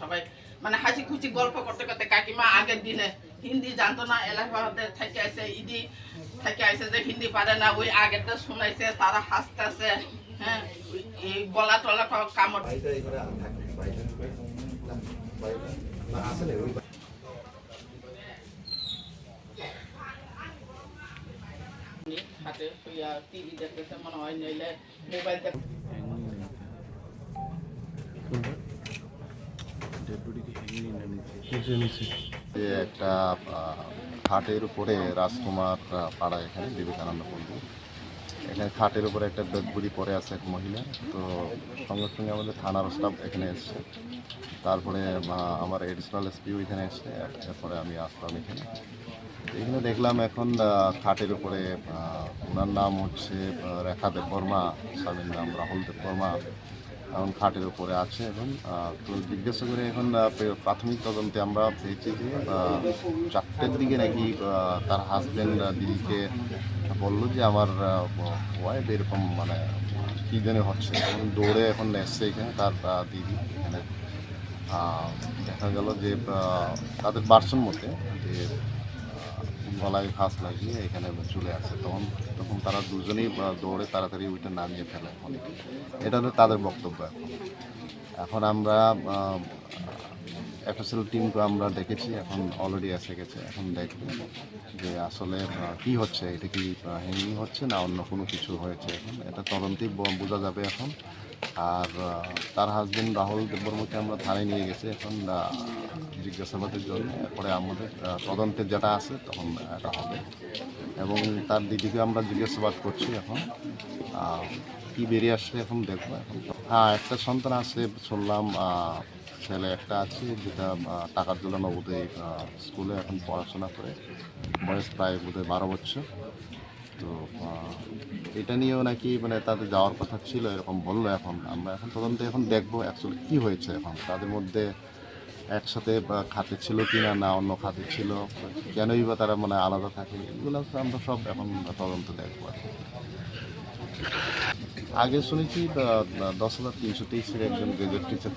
সবাই মানে হাসি খুশি গল্প করতে করতে কাকিমা আগের দিনে হিন্দি জানতো না এলাকাতে থেকে আসে ইদি থেকে আসে যে হিন্দি পারে না, ওই আগেরটা শুনাইছে, তারা হাসতেছে। হ্যাঁ টিভি হয় মোবাইল একটা আহ, খাটের উপরে রাজকুমার পাড়া এখানে বিবেকানন্দ পল্লী এখানে খাটের উপরে একটা বেদবুড়ি পরে আছে এক মহিলা। তো সঙ্গে সঙ্গে আমাদের থানার স্টাফ এখানে এসছে। তারপরে আমার এডিশনাল এসপিও এখানে এসছে। এরপরে আমি আসলাম এখানে। এখানে দেখলাম এখন খাটের উপরে ওনার নাম হচ্ছে রেখা দেব বর্মা স্বামীর নাম রাহুল দেব বর্মা এখন খাটের উপরে আছে তো জিজ্ঞাসা করে এখন প্রাথমিক তদন্তে আমরা পেয়েছি যে চারটের দিকে নাকি তার হাজব্যান্ড দিদিকে বলল যে আমার ওয়াইফ এরকম মানে কী জানে হচ্ছে। এখন দৌড়ে এখন এসছে এখানে তার দিদি। এখানে দেখা গেল যে তাদের বার্সন মতে যে গলায় ফাঁস লাগিয়ে এখানে চলে আসে। তখন তখন তারা দুজনেই দৌড়ে তাড়াতাড়ি ওইটা নামিয়ে ফেলে এখন এটা হলো তাদের বক্তব্য এখন। এখন আমরা এফএসএল টিমকে আমরা দেখেছি, এখন অলরেডি এসে গেছে। এখন দেখব যে আসলে কি হচ্ছে, এটা কি হ্যাঙ্গিং হচ্ছে না অন্য কোনো কিছু হয়েছে এখন। এটা তদন্তেই বোঝা যাবে এখন। আর তার হাজবেন্ড রাহুল দেববর্মকে আমরা থানায় নিয়ে গেছি। এখন জিজ্ঞাসাবাদের জন্য। এরপরে আমাদের তদন্তের যেটা আছে, তখন এটা হবে। এবং তার দিদিকে আমরা জিজ্ঞাসাবাদ করছি এখন। কি বেরিয়ে আসছে এখন দেখব এখন। হ্যাঁ একটা সন্তান আছে, শুনলাম ছেলে একটা আছে, যেটা টাকার জন্য বোধহয় স্কুলে এখন পড়াশোনা করে। বয়স প্রায় বোধহয় বারো বছর। তো এটা নিয়েও নাকি মানে তাদের যাওয়ার কথা ছিল, এরকম বলল এখন। আমরা এখন তদন্তে এখন দেখব অ্যাকচুয়ালি কী হয়েছে এখন। তাদের মধ্যে একসাথে খাতে ছিল কি না না অন্য খাতে ছিল, কেনই বা তারা মানে আলাদা থাকে, এগুলো আমরা সব এখন তদন্ত দেখব। আগে শুনেছি দশ হাজার তিনশো তেইশের একজন গ্রাজুয়েট টিচার